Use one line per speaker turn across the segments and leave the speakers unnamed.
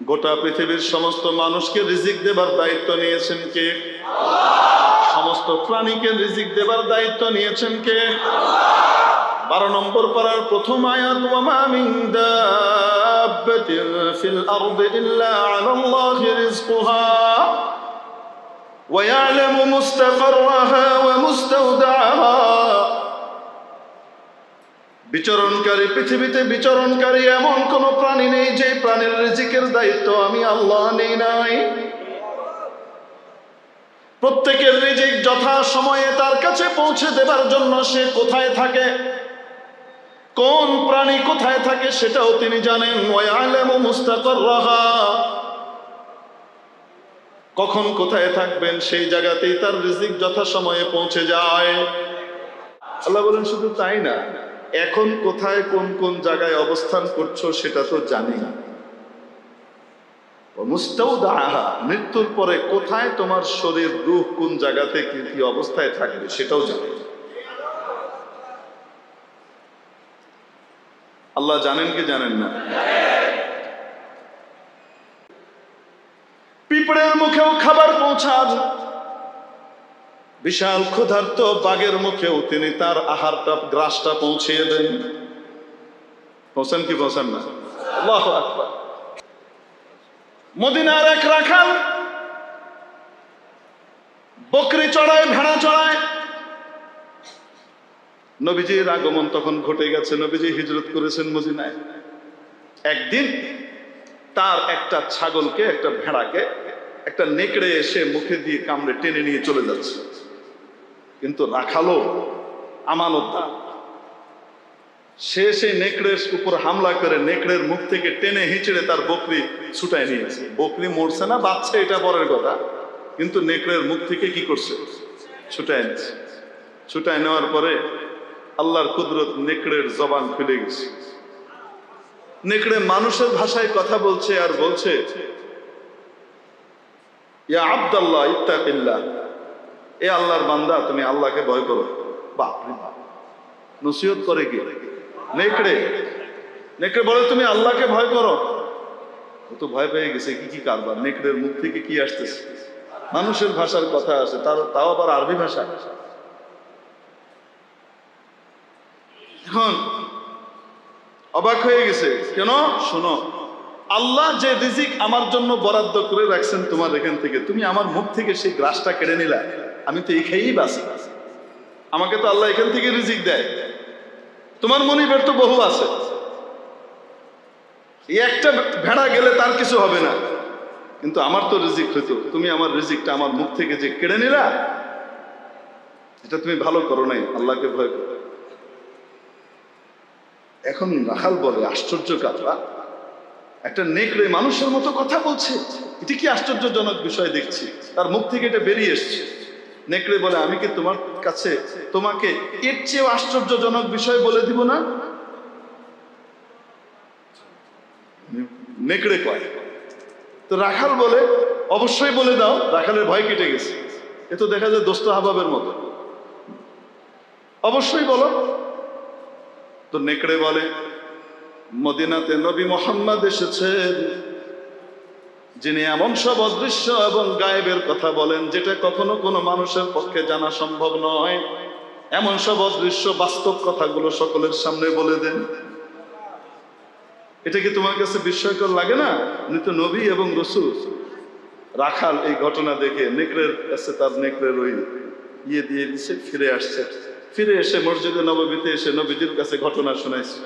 গোটা পৃথিবীর সমস্ত মানুষকে রিজিক দেবার দায়িত্ব নিয়েছেন কে সমস্ত প্রাণীকে রিজিক দেবার দায়িত্ব নিয়েছেন কে বারো নম্বর পাড়ার প্রথম আয়াত ওয়ামা মিন দাব্বাতিন ফিল আরদি ইল্লা আলাল্লাহি রিজকুহা ويعلم مستقرها ومستودعها বিচরণকারী পৃথিবীতে বিচরণকারী এমন কোন প্রাণী নেই যে প্রাণীর রিজিকের দায়িত্ব আমি আল্লাহ নেই নাই। প্রত্যেকের রিজিক যথা সময়ে তার কাছে পৌঁছে দেবার জন্য সে কোথায় থাকে, কোন প্রাণী কোথায় থাকে সেটাও তিনি জানেন। কখন কোথায় থাকবেন সেই জায়গাতেই তার রিজিক যথা সময়ে পৌঁছে যায়। আল্লাহ বলেন, শুধু তাই না এখন কোথায় কোন কোন জায়গায় অবস্থান করছ সেটা তো জানি না। মৃত্যুর পরে কোথায় তোমার শরীর, রূহ কোন জায়গাতে কি কি অবস্থায় থাকবে সেটাও জানি আল্লাহ জানেন কি জানেন না? পিঁপড়ের মুখেও খাবার পৌঁছান। বিশাল ক্ষুধার্ত বাঘের মুখেও তিনি তার আহারটা, গ্রাসটা পৌঁছিয়ে দেন। পৌঁছান কি পৌঁছান না? মদিনার এক রাখাল বকরি চড়ায়, ভেড়া চড়ায়। নবীজির আগমন তখন ঘটে গেছে। নবীজি হিজরত করেছেন মদিনায়। একদিন তার একটা ছাগলকে, একটা ভেড়াকে, একটা নেকড়ে এসে মুখে দিয়ে কামড়ে টেনে নিয়ে চলে যাচ্ছে। কিন্তু রাখালো আমানতদার সে সেই নেকড়ের উপর হামলা করে নেকড়ের মুখ থেকে টেনে হিঁচড়ে তার বকরি ছুটায় নিয়েছে বকরি মরছে না বাচ্চা এটা পরের কথা। কিন্তু নেকড়ের মুখ থেকে কি করছে? ছুটায় নিচ্ছে ছুটায় নেওয়ার পরে আল্লাহর কুদরত নেকড়ের জবান খুলে গেছে। নেকড়ে মানুষের ভাষায় কথা বলছে আর বলছে, ইয়া আব্দাল্লাহ, ইত্তাকিল্লাহ। এ আল্লাহর বান্দা, তুমি আল্লাহকে ভয় করো। বাপ নসিহত করে কি? নেকড়ে। নেকড়ে বলে, তুমি আল্লাহকে ভয় করো। ও তো ভয় পেয়ে গেছে, কি কি কারবার? নেকড়ের মুখ থেকে কি আসতেছে? মানুষের ভাষার কথা আসে, তার, তাও আবার আরবি ভাষা। এখন অবাক হয়ে গেছে, কেন? শোনো, আল্লাহ যে রিজিক আমার জন্য বরাদ্দ করে রাখছেন তোমার এখান থেকে, তুমি আমার মুখ থেকে সেই গ্রাসটা কেড়ে নিলা। আমি তো এই খেয়েই আমাকে তো আল্লাহ এখান থেকে রিজিক দেয়। তোমার মনিবের তো বহু আছে। এই একটা ভেড়া গেলে তার কিছু হবে না। কিন্তু আমার তো রিজিক হইতো। তুমি আমার রিজিকটা আমার মুখ থেকে যে কেড়ে নিলা, এটা তুমি ভালো করো নাই, আল্লাহকে ভয় করো। এখন রাখাল বলে আশ্চর্য কাতরা। একটা নেকড়ে মানুষের মতো কথা বলছে। এটি কি আশ্চর্যজনক বিষয় দেখছি? তার মুখ থেকে এটা বেরিয়ে এসছে। নেকড়ে বলে, আমি কি তোমার কাছে তোমাকে এর চেয়েও আশ্চর্যজনক বিষয় বলে দিব না? নেকড়ে কয়, তো রাখাল বলে, অবশ্যই বলে দাও, রাখালের ভয় কেটে গেছে। এ তো দেখা যায় দোস্ত হাবাবের মতো। অবশ্যই বলো। তো নেকড়ে বলে, মদিনাতে নবী মোহাম্মদ এসেছেন। যিনি এমন সব অদৃশ্য এবং গায়েবের কথা বলেন, যেটা কখনো কোনো মানুষের পক্ষে জানা সম্ভব নয়। এমন সব অদৃশ্য বাস্তব কথাগুলো সকলের সামনে বলে দেন। এটা কি তোমার কাছে বিস্ময়কর লাগে না? উনি তো নবী এবং রসুল, রাখাল এই ঘটনা দেখে নেকড়ের কাছে তার নেকড়ের ওই ইয়ে দিয়ে দিচ্ছে ফিরে আসছে। ফিরে এসে মসজিদে নববীতে এসে নবীজির কাছে ঘটনা শুনাইছে।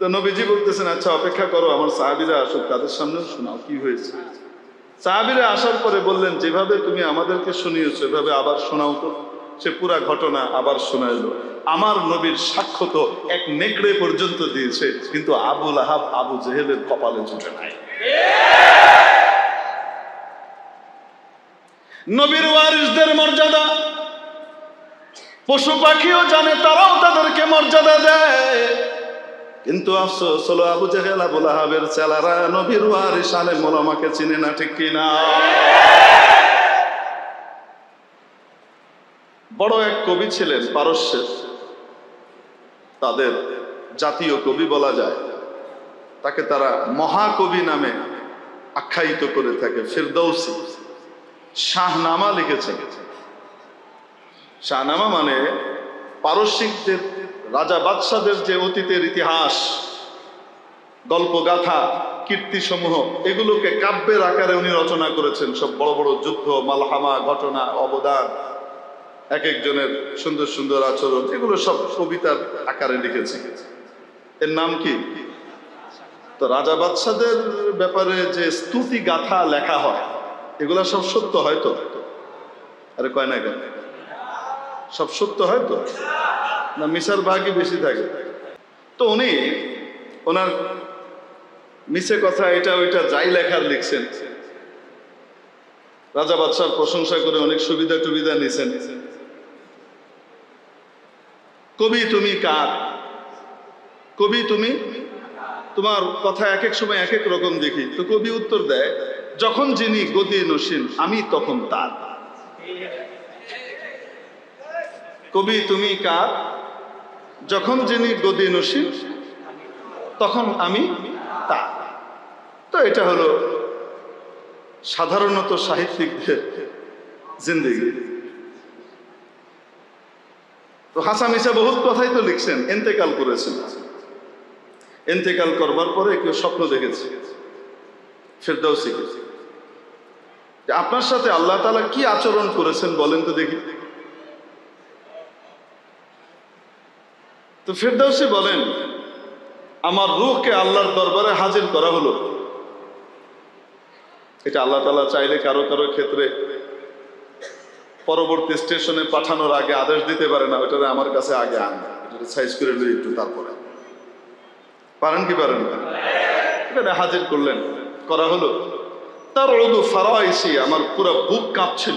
তো নবীজি বলতেছেন আচ্ছা অপেক্ষা করো, আমার সাহাবিরা আসুক, তাদের সামনেও শোনাও, কি হয়েছে? সাহাবিরা আসার পরে বললেন, যেভাবে তুমি আমাদেরকে শুনিয়েছো, এভাবে আবার শোনাও তো। সে পুরা ঘটনা আবার শোনাইলো। আমার নবীর সাক্ষ্য তো এক নেকড়ে পর্যন্ত দিয়েছে, কিন্তু আবুল আহাব আবু জেহেলের কপালে জুটে নাই। নবীর ওয়ারিসদের মর্যাদা, পশু পাখিও জানে, তারাও তাদেরকে মর্যাদা দেয়। কিন্তু আফসোস হলো আবু জাহেল আবুল আহাবের চেলারা নবীর ওয়ারিস আলেম মোলামাকে চিনে না, ঠিক কিনা বড় এক কবি ছিলেন পারস্যের তাদের জাতীয় কবি বলা যায়। তাকে তারা মহাকবি নামে আখ্যায়িত করে থাকে, ফেরদৌসি। শাহনামা লিখেছেন। শাহনামা মানে পারস্যিকদের রাজা বাদশাদের যে অতীতের ইতিহাস, গল্পগাথা, কীর্তিসমূহ, এগুলোকে কাব্যের আকারে উনি রচনা করেছেন। সব বড় বড় যুদ্ধ, মালহামা ঘটনা, অবদান, এক একজনের সুন্দর সুন্দর আচরণ, এগুলো সব কবিতার আকারে লিখেছে। এর নাম কি? তো রাজা বাদশাদের ব্যাপারে যে স্তুতি গাথা লেখা হয়, এগুলা সব সত্য হয়তো আরে কয় না কেন? সব সত্য হয়তো না মিশার ভাগই বেশি থাকে। তো উনি, ওনার মিছে কথা এটা ওইটা যাই লেখার লিখছেন। রাজা বাদশার প্রশংসা করে অনেক সুবিধা টুবিধা নিছেন। কবি তুমি কার? কবি তুমি? তোমার কথা এক এক সময় এক এক রকম দেখি। তো কবি উত্তর দেয়, যখন যিনি গদি নসীন, আমি তখন তার। কবি তুমি কার? যখন যিনি গদি নসীন তখন আমি তা। তো এটা হলো সাধারণত সাহিত্যিকদের জিন্দিগি। তো হাসান ইসা বহুত কথাই তো লিখছেন, এন্তেকাল করেছেন। এন্তেকাল করবার পরে কেউ স্বপ্ন দেখেছে ফেরদাও যে আপনার সাথে আল্লাহ তালা কি আচরণ করেছেন বলেন তো দেখি। তো ফেরদাউসি বলেন, আমার রুহকে আল্লাহর দরবারে হাজির করা হলো। এটা আল্লাহ তালা চাইলে কারও কারও ক্ষেত্রে পরবর্তী স্টেশনে পাঠানোর আগে আদেশ দিতে পারে না ওইটারে আমার কাছে আগে আন। এটা সাইজ করে লই একটু তারপরে। পারেন কি পারেন এখানে হাজির করলেন, করা হলো। তার রোদু ফারাইসি আমার পুরো বুক কাঁপছিল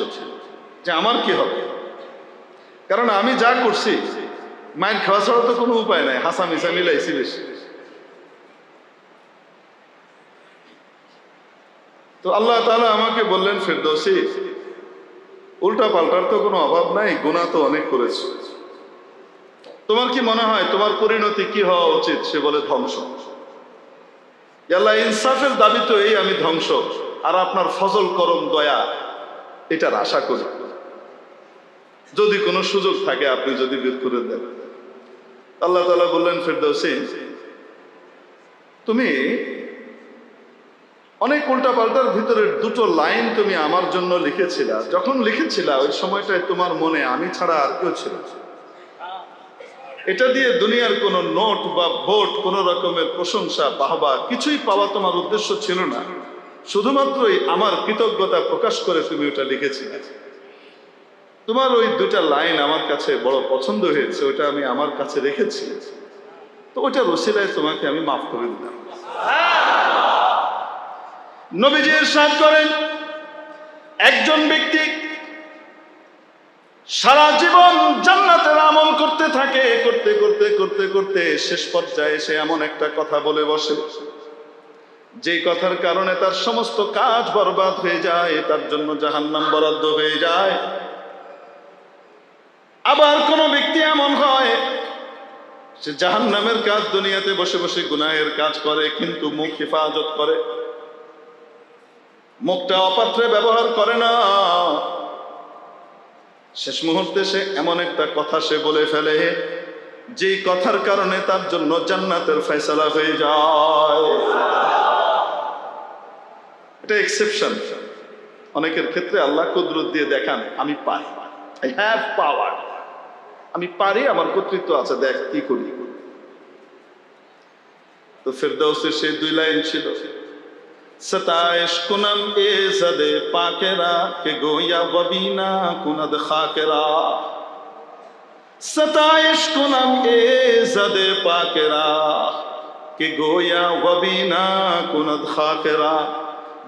যে আমার কি হবে? কারণ আমি যা করছি মাইন খাওয়া ছাড়া তো কোনো উপায় নাই হাসা মিশা মিলাইছি বেশি। তো আল্লাহ তাআলা আমাকে বললেন, ফেরদৌসি, উল্টা পাল্টার তো কোনো অভাব নাই গুণা তো অনেক করেছে। তোমার কি মনে হয়, তোমার পরিণতি কি হওয়া উচিত? সে বলে, ধ্বংস। আল্লাহ, ইনসাফের দাবি তো এই, আমি ধ্বংস। আর আপনার ফজল, করম, দয়া, এটার আশা করি। যদি কোনো সুযোগ থাকে, আপনি যদি বের করে দেন। আল্লাহ তালা বললেন ফেরদৌসি তুমি অনেক উল্টা পাল্টার ভিতরে দুটো লাইন তুমি আমার জন্য লিখেছিলা। যখন লিখেছিলা, ওই সময়টায় তোমার মনে আমি ছাড়া আর কেউ ছিল এটা দিয়ে দুনিয়ার কোনো নোট বা ভোট, কোনো রকমের প্রশংসা, বাহবা কিছুই পাওয়া তোমার উদ্দেশ্য ছিল না। শুধুমাত্রই আমার কৃতজ্ঞতা প্রকাশ করে তুমি ওটা লিখেছিলে। তোমার ওই দুটা লাইন আমার কাছে বড় পছন্দ হয়েছে, ওটা আমি আমার কাছে রেখেছি। তো ওইটা রসিলায় তোমাকে আমি মাফ করে দিলাম। নবীজি ইরশাদ করেন একজন ব্যক্তি, সারা জীবন জান্নাতের আমল করতে থাকে, করতে করতে করতে করতে শেষ পর্যায়ে সে এমন একটা কথা বলে বসে। যে কথার কারণে তার সমস্ত কাজ বরবাদ হয়ে যায়, তার জন্য জাহান্নাম বরাদ্দ হয়ে যায়। আবার কোন ব্যক্তি এমন হয়, সে জাহান্নামের কাজ দুনিয়াতে বসে বসে গুনাহের কাজ করে, কিন্তু মুখ হেফাজত করে। মুখটা অপাত্রে ব্যবহার করে না। শেষ মুহূর্তে সে এমন একটা কথা সে বলে ফেলে, যেই কথার কারণে তার জন্য জান্নাতের ফয়সালা হয়ে যায়। এটা এক্সেপশন অনেকের ক্ষেত্রে আল্লাহ কুদরত দিয়ে দেখান, আমি পাই আই হ্যাভ পাওয়ার আমি পারি, আমার কর্তৃত্ব আছে, দেখ কি করি। তো ফেরদৌসের সেই দুই লাইন ছিল, সতায়েশ কুনাম এ সদে পাকেরা, কে গোয়া ববিনা কুনদ খাকেরা। সতায়েশ কুনাম এ সদে পাকেরা, কে গোয়া ববিনা কুনদ খাকেরা।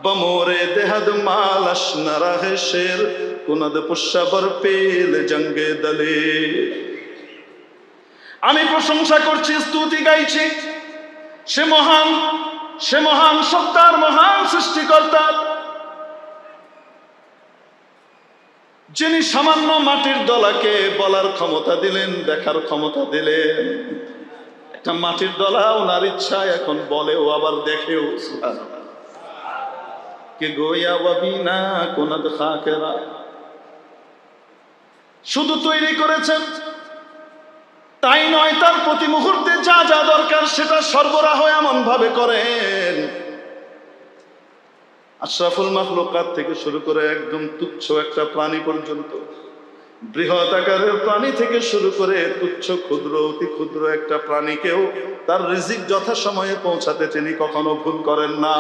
বমোরে দেহদ মালাস না রহে শের കുന്നത് പുഷവർ പേൽ ജംഗേ দলে। আমি প্রশংসা করছি, স্তুতি গাইছি। সে মহান সে মহান সত্তার মহান সৃষ্টিকর্তা। যিনি সামান্য মাটির দলাকে বলার ক্ষমতা দিলেন, দেখার ক্ষমতা দিলেন। একটা মাটির দলা ওনার ইচ্ছা এখন বলেও, আবার দেখেও কে গোয়া বাবি না কোনাদ খাকেরা। শুধু তৈরি করেছেন। তাই নয়, তার প্রতি মুহূর্তে যা যা দরকার সেটা সরবরাহ এমন ভাবে করেন। আশরাফুল মাখলুকাত থেকে শুরু করে একদম তুচ্ছ একটা প্রাণী পর্যন্ত, বৃহৎ আকারের প্রাণী থেকে শুরু করে তুচ্ছ, ক্ষুদ্র, অতি ক্ষুদ্র একটা প্রাণীকেও তার রিজিক যথাসময়ে পৌঁছাতে তিনি কখনো ভুল করেন না।